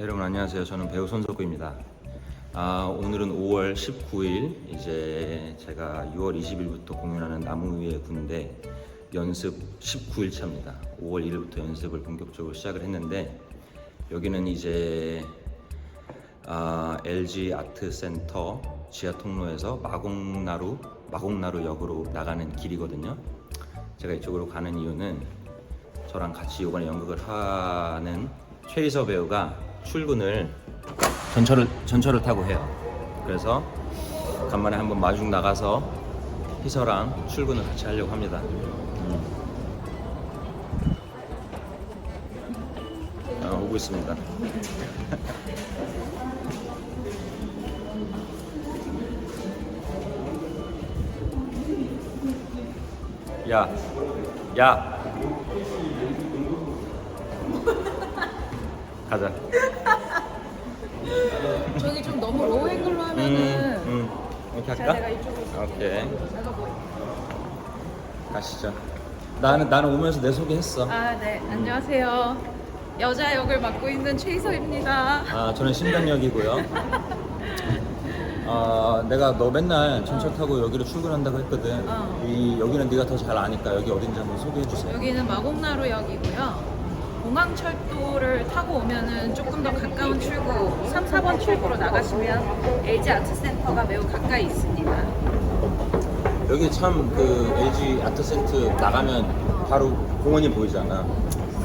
여러분 안녕하세요. 저는 배우 손석구입니다. 아, 오늘은 5월 19일 이제 제가 6월 20일부터 공연하는 나무 위의 군대 연습 19일 차입니다. 5월 1일부터 연습을 본격적으로 시작을 했는데 여기는 이제 아, LG 아트 센터 지하 통로에서 마곡나루 마곡나루 역으로 나가는 길이거든요. 제가 이쪽으로 가는 이유는 저랑 같이 이번에 연극을 하는 최희서 배우가 출근을 전철을 전철을 타고 해요. 그래서 간만에 한번 마중 나가서 희서랑 출근을 같이 하려고 합니다. 음. 아, 오고 있습니다. 야, 야. 가자. 저기 좀 너무 로우 앵글로 음, 하면은 음. 이렇게 자 할까? 내가 이쪽으로 오케이. 가시죠. 나는 나는 오면서 내 소개했어. 아 네 안녕하세요 여자 역을 맡고 있는 최희서입니다 아, 저는 신병역이고요. 아, 내가 너 맨날 전철 타고 여기로 출근한다고 했거든. 어. 이 여기는 네가 더 잘 아니까 여기 어딘지 한번 소개해 주세요. 여기는 마곡나루역이고요 공항철도를 타고 오면은 조금 더 가까운 출구 3, 4번 출구로 나가시면 LG 아트센터가 매우 가까이 있습니다 여기 참 그 LG 아트센트 나가면 바로 공원이 보이잖아.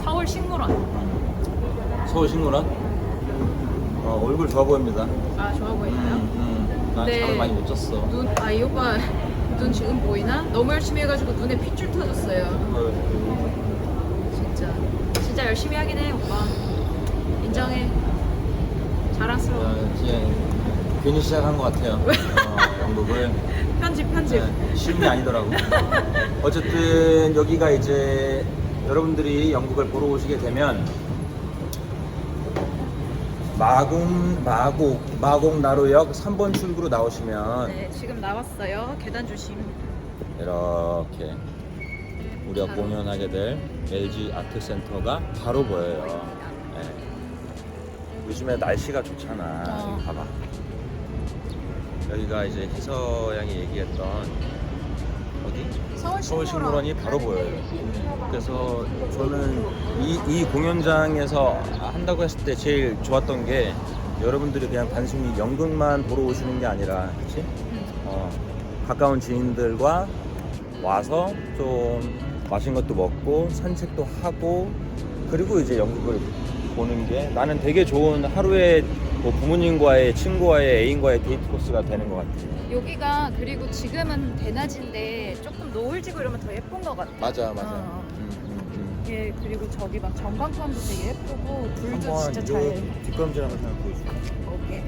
서울 식물원 서울 신문원. 어, 얼굴 좋아 보입니다. 아 좋아 보이나요? 음, 난 네. 잠을 많이 못 잤어. 눈, 아 이 오빠 눈 지금 보이나? 너무 열심히 해가지고 눈에 핏줄 터졌어요 어, 진짜 열심히 하긴 해 오빠. 인정해. 자랑스러워. 어, 이제 괜히 시작한 것 같아요. 어, 연극을. 편집 편집. 네, 쉬운 게 아니더라고. 어쨌든 여기가 이제 여러분들이 연극을 보러 오시게 되면 마곡 마곡 마곡 나루역 3번 출구로 나오시면 네 지금 나왔어요. 계단 조심. 이렇게 우리가. 공연하게 될 LG 아트센터가 바로 보여요. 네. 요즘에 날씨가 좋잖아. 어. 봐봐. 여기가 이제 희서 양이 얘기했던 어디? 서울 서울 식물원이 바로 보여요. 그래서 저는 이, 이 공연장에서 한다고 했을 때 제일 좋았던 게 여러분들이 그냥 단순히 연극만 보러 오시는 게 아니라, 그렇지? 어, 가까운 지인들과 와서 좀 맛있는 것도 먹고 산책도 하고 그리고 이제 연극을 보는 게 나는 되게 좋은 하루에 뭐 부모님과의 친구와의 애인과의 데이트 코스가 되는 것 같아요. 여기가 그리고 지금은 대낮인데 조금 노을지고 이러면 더 예쁜 것 같아 맞아, 맞아. 어. 음, 음, 음. 예 그리고 저기 막 전광판도 되게 예쁘고 불도 한번 진짜 요잘 뒷걸음질 한번 잘 보여줄게. 오케이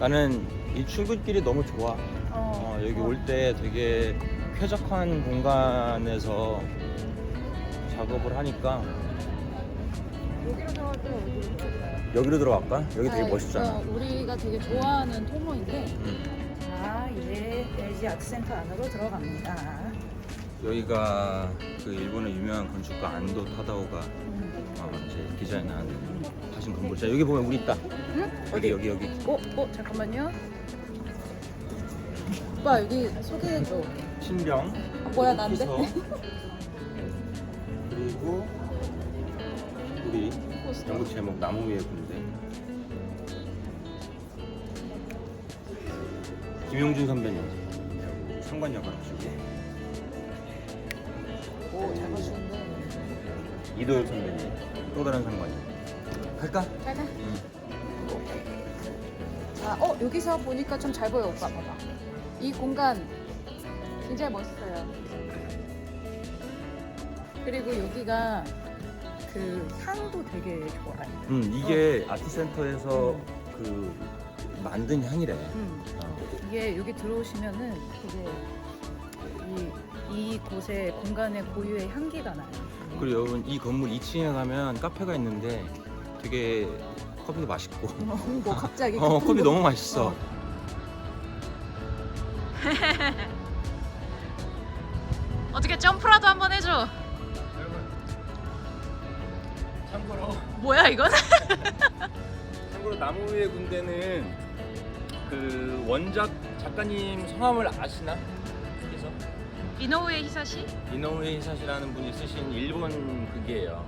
나는 이 출근길이 너무 좋아. 어, 어, 여기 올 때 되게 쾌적한 공간에서 작업을 하니까 여기로 들어갈까요? 여기로 들어갈까? 여기 되게 아, 멋있잖아. 어, 우리가 되게 좋아하는 통로인데 음. 자 이제 LG 아트센터 안으로 들어갑니다 여기가 그 일본의 유명한 건축가 안도 타다오가 음. 어, 이제 디자인한 하신 건물. 자 여기 보면 우리 있다. 응? 여기 여기 여기. 어? 어? 잠깐만요 오빠 여기 소개해줘 신병. 아, 뭐야 난데? 희서. 그리고 우리. 연극 제목 나무 위의 군대. 김용준 선배님 상관 역을 하시고 오 잘 맞추는데 이도열 선배님 또 다른 상관이. 갈까? 가자 응. 자, 어 여기서 보니까 좀 잘 보여 오빠 봐봐 이 공간 굉장히 멋있어요 그리고 여기가 그 향도 되게 좋아요 음 이게 아트센터에서 그 만든 향이래. 음. 어. 이게 여기 들어오시면은 되게 이, 이 곳의 공간의 고유의 향기가 나요 그리고 여러분 이 건물 2층에 가면 카페가 있는데 되게 커피도 맛있고 어, 뭐 갑자기 어 커피 너무 맛있어. 어. 어떻게 점프라도 한번 해줘 여러분 참고로 뭐야 이건? 참고로 나무 위의 군대는 그 원작 작가님 성함을 아시나? 그래서 이노우에 히사시? 이노우에 히사시라는 분이 쓰신 일본 극이에요.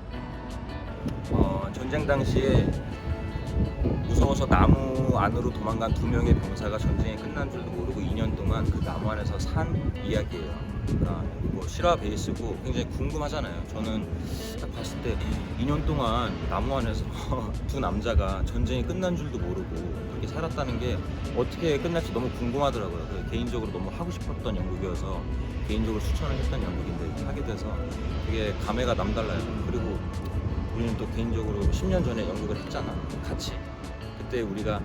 어, 전쟁 당시에 무서워서 나무 안으로 도망간 두 명의 병사가 전쟁이 끝난 줄도 모르고 2년 동안 그 나무 안에서 산 이야기예요. 그러니까 뭐 실화 베이스고 굉장히 궁금하잖아요. 저는 딱 봤을 때 2년 동안 나무 안에서 두 남자가 전쟁이 끝난 줄도 모르고 그렇게 살았다는 게 어떻게 끝날지 너무 궁금하더라고요. 개인적으로 너무 하고 싶었던 연극이어서 개인적으로 추천을 했던 연극인데 하게 돼서 되게 감회가 남달라요. 그리고 우리는 또 개인적으로 10년 전에 연극을 했잖아. 같이. 그때 우리가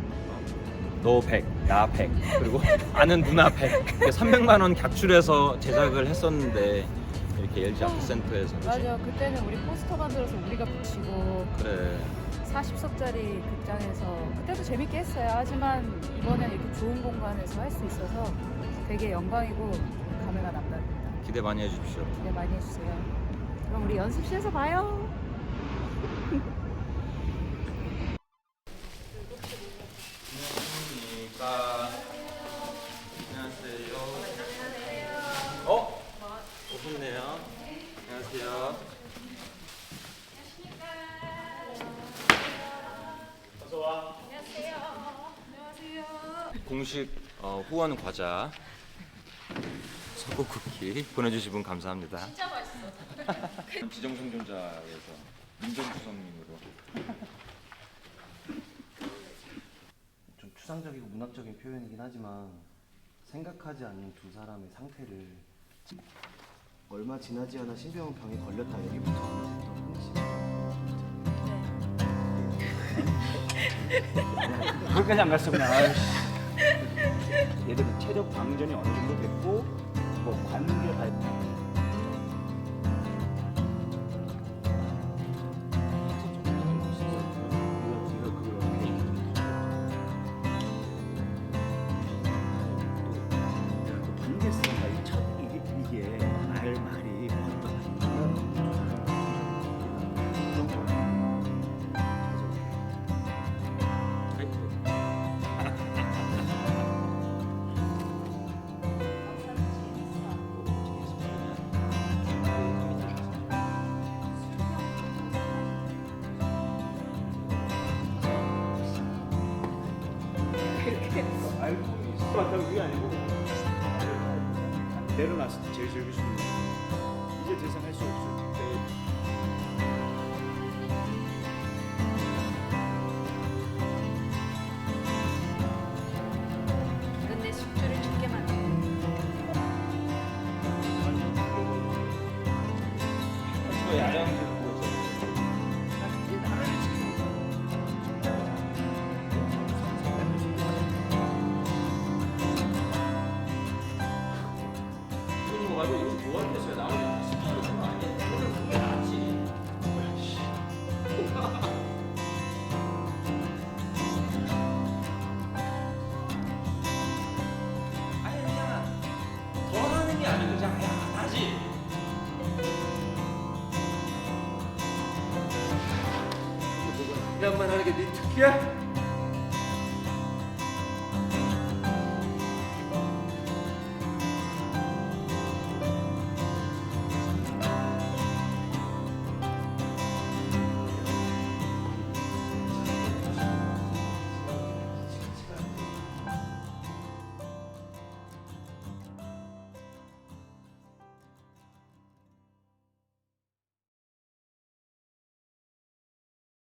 너 100, 나 100, 그리고 아는 누나 100. 300만 원 각출해서 제작을 했었는데 이렇게 LG 아트센터에서 그치? 맞아. 그때는 우리 포스터 만들어서 우리가 붙이고 그래. 40석짜리 극장에서 그때도 재밌게 했어요. 하지만 이번엔 이렇게 좋은 공간에서 할 수 있어서 되게 영광이고 감회가 남답니다. 기대 많이 해주십시오. 기대 많이 해주세요. 그럼 우리 연습실에서 봐요. 안녕하세요. 공식 어, 후원 과자 서구 쿠키 보내주신 분 감사합니다. 진짜 맛있어. 지정생존자에서 민정수석님으로 좀 추상적이고 문학적인 표현이긴 하지만 생각하지 않는 두 사람의 상태를 얼마 지나지 않아 신병원 병에 걸렸다 여기부터 하면 거기까지 안 갔어 그냥. 얘들은 체력 방전이 어느 정도 됐고 뭐 관계 발관 알고 있었다고 그게 아니고 내려놨을 때 제일 즐길 수 있는 거. 이제 더 이상 할 수 없을 때 가지고 이거 좋아하는 데서 나오는 스피드 그런 거 아니야? 오늘 그게 낫지. 아니 그냥 더 하는 게 아니고 그냥 야 나지. 양만 하는 게 네 특기야?